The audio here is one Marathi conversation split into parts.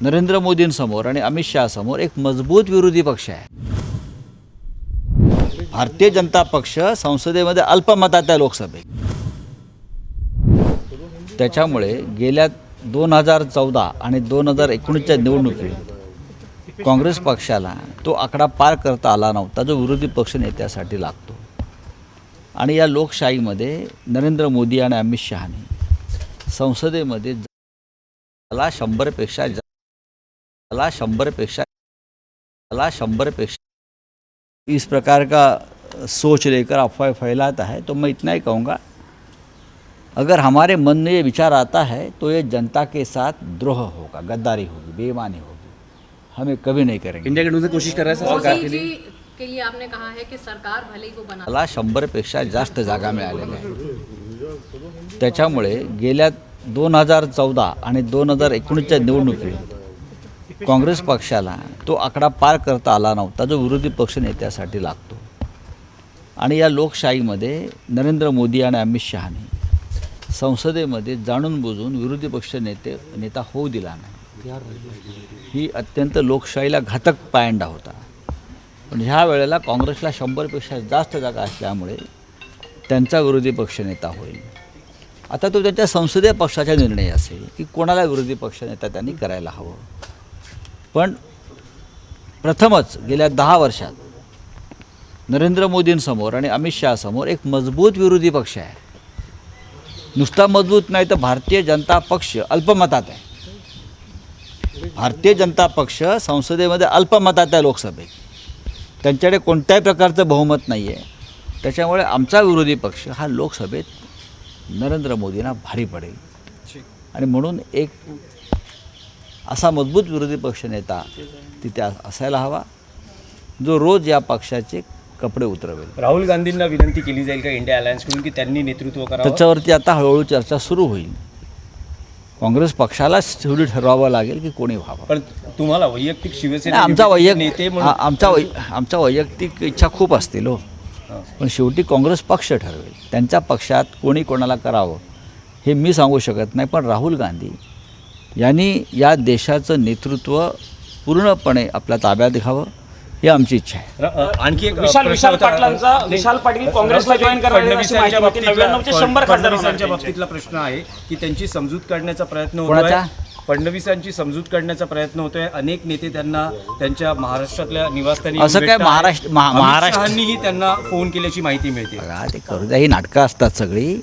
नरेंद्र मोदींसमोर आणि अमित शहासमोर एक मजबूत विरोधी पक्ष आहे. भारतीय जनता पक्ष संसदेमध्ये अल्पमतात आहे लोकसभेत. त्याच्यामुळे गेल्या दोन हजार चौदा आणि दोन हजार एकोणीसच्या निवडणुकीत काँग्रेस पक्षाला तो आकडा पार करता आला नव्हता जो विरोधी पक्ष नेत्यासाठी लागतो. आणि या लोकशाहीमध्ये नरेंद्र मोदी आणि अमित शहाने संसदेमध्ये मला शंभरपेक्षा मला शंभरपेक्षा मला शंभरपेक्षा. इस प्रकार का सोच लेकर अफवाह फैलाता है तो मैं इतना ही कहूँगा। अगर हमारे मन में ये विचार आता है तो ये जनता के साथ द्रोह होगा गद्दारी होगी बेईमानी होगी। हमें कभी नहीं करेंगे। इंडिया से कोशिश कर रहा है सर सरकार के लिए। के लिए आपने कहा है कि सरकार भले ही वो बना शंभरपेक्षा जास्त जागा मिळालेल्या आहेत त्याच्यामुळे गेल्या दोन हजार चौदा आणि दोन हजार एकोणीसच्या निवडणुकीत काँग्रेस पक्षाला तो आकडा पार करता आला नव्हता जो विरोधी पक्ष नेत्यासाठी लागतो. आणि या लोकशाहीमध्ये नरेंद्र मोदी आणि अमित शहाने संसदेमध्ये जाणून बुजून विरोधी पक्ष नेते नेता होऊ दिला नाही. ही अत्यंत लोकशाहीला घातक पायंडा होता. पण ह्या वेळेला काँग्रेसला शंभरपेक्षा जास्त जागा असल्यामुळे त्यांचा विरोधी पक्षनेता होईल. आता तो त्यांच्या संसदीय पक्षाचा निर्णय असेल की कोणाला विरोधी पक्षनेता त्यांनी करायला हवं? पण प्रथमच गेल्या दहा वर्षात नरेंद्र मोदींसमोर आणि अमित शहासमोर एक मजबूत विरोधी पक्ष आहे. नुसता मजबूत नाही तर भारतीय जनता पक्ष अल्पमतात आहे. भारतीय जनता पक्ष संसदेमध्ये अल्पमतात आहे लोकसभेत. त्यांच्याकडे कोणत्याही प्रकारचं बहुमत नाही आहे त्याच्यामुळे आमचा विरोधी पक्ष हा लोकसभेत नरेंद्र मोदींना भारी पडेल. आणि म्हणून एक असा मजबूत विरोधी पक्षनेता तिथे अस- असायला हवा जो रोज या पक्षाचे कपडे उतरवेल. राहुल गांधींना विनंती केली जाईल का इंडिया अलायन्सकडून की त्यांनी नेतृत्व करावं? त्याच्यावरती आता हळूहळू चर्चा सुरू होईल. काँग्रेस पक्षालाच शेवटी ठरवावं लागेल की कोणी व्हावं. पण तुम्हाला वैयक्तिक शिवसेना आमचा नेते वैयक्तिक म्हणून आमचा वै आमच्या वैयक्तिक इच्छा खूप असतील हां. पण शेवटी काँग्रेस पक्ष ठरवेल. त्यांच्या पक्षात कोणी कोणाला करावं हे मी सांगू शकत नाही पण राहुल गांधी यांनी या देशाचं नेतृत्व पूर्णपणे आपल्या ताब्यात घ्यावं ही आमची इच्छा आहे. आणखी एक विशाल विशाल होता. पाटलांचा विशाल पाटील काँग्रेसला जॉईन होती. बाबतीतला- प्रश्न आहे की त्यांची समजूत काढण्याचा प्रयत्न? होतोय. फडणवीसांची समजूत काढण्याचा प्रयत्न होतोय. अनेक नेते त्यांना त्यांच्या महाराष्ट्रातल्या निवासस्थानी असं काय. महाराष्ट्र- महा- अमित महाराष्ट्र- शहांनीही त्यांना फोन केल्याची माहिती मिळते. बघा ते करू द्या ही नाटकं असतात सगळी.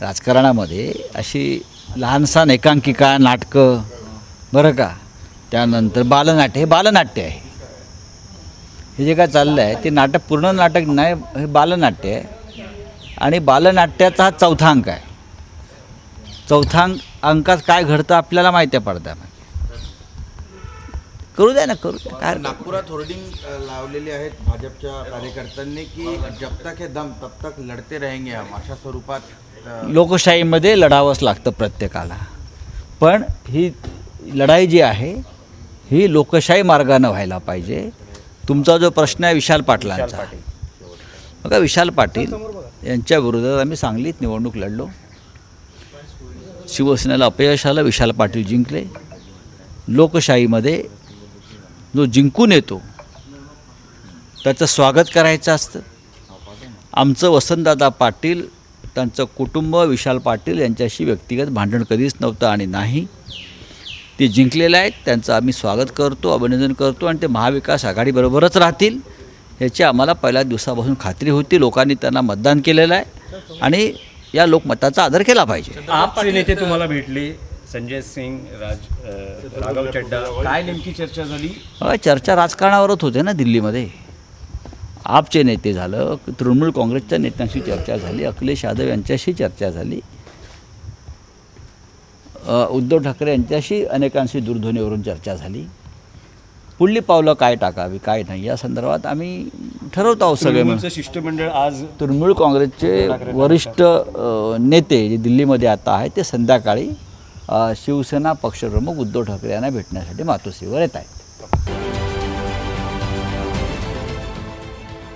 राजकारणामध्ये अशी लहानसहान एकांकिका नाटकं बरं का? त्यानंतर बालनाट्य हे बालनाट्य आहे. हे जे काय चाललं आहे ते नाटक पूर्ण नाटक नाही हे बालनाट्य आहे. आणि बालनाट्याचा हा चौथा अंक आहे. चौथा अंक अंकात काय घडतं आपल्याला माहिती आहे पडद्यामध्ये. करू द्या ना करू द्या. काय नागपुरात होर्डिंग लावलेली आहेत भाजपच्या कार्यकर्त्यांनी की जब तक हे दम तब तक लढते रहेंगे हम अशा स्वरूपात लोकशाहीमध्ये लढावंच लागतं प्रत्येकाला. पण ही लढाई जी आहे ही लोकशाही मार्गानं व्हायला पाहिजे. तुमचा जो प्रश्न आहे विशाल पाटलांचा. बघा विशाल पाटील यांच्या विरोधात आम्ही सांगलीत निवडणूक लढलो. शिवसेनेला अपयश आलं विशाल पाटील जिंकले. लोकशाहीमध्ये जो जिंकून येतो त्याचं स्वागत करायचं असतं. आमचं वसंतदादा पाटील त्यांचं कुटुंब विशाल पाटील यांच्याशी व्यक्तिगत भांडण कधीच नव्हतं आणि नाही. ते जिंकलेले आहेत त्यांचं आम्ही स्वागत करतो अभिनंदन करतो आणि ते महाविकास आघाडीबरोबरच राहतील याची आम्हाला पहिल्या दिवसापासून खात्री होती. लोकांनी त्यांना मतदान केलेलं आहे आणि या लोकमताचा आदर केला पाहिजे. आपचे नेते तुम्हाला भेटले. संजय सिंग राज राघव चड्डा. काय नेमकी चर्चा झाली? चर्चा राजकारणावरच होते ना दिल्लीमध्ये. आपचे नेते झालं तृणमूल काँग्रेसच्या नेत्यांशी चर्चा झाली अखिलेश यादव यांच्याशी चर्चा झाली. उद्धव ठाकरे यांच्याशी अनेकांशी दूरध्वनीवरून चर्चा झाली. पुढली पावलं काय टाकावी काय नाही या संदर्भात आम्ही ठरवत आहोत सगळे शिष्टमंडळ आज तृणमूल काँग्रेसचे वरिष्ठ नेते जे दिल्लीमध्ये आता आहेत ते संध्याकाळी शिवसेना पक्षप्रमुख उद्धव ठाकरे यांना भेटण्यासाठी मातोश्रीवर येत आहेत.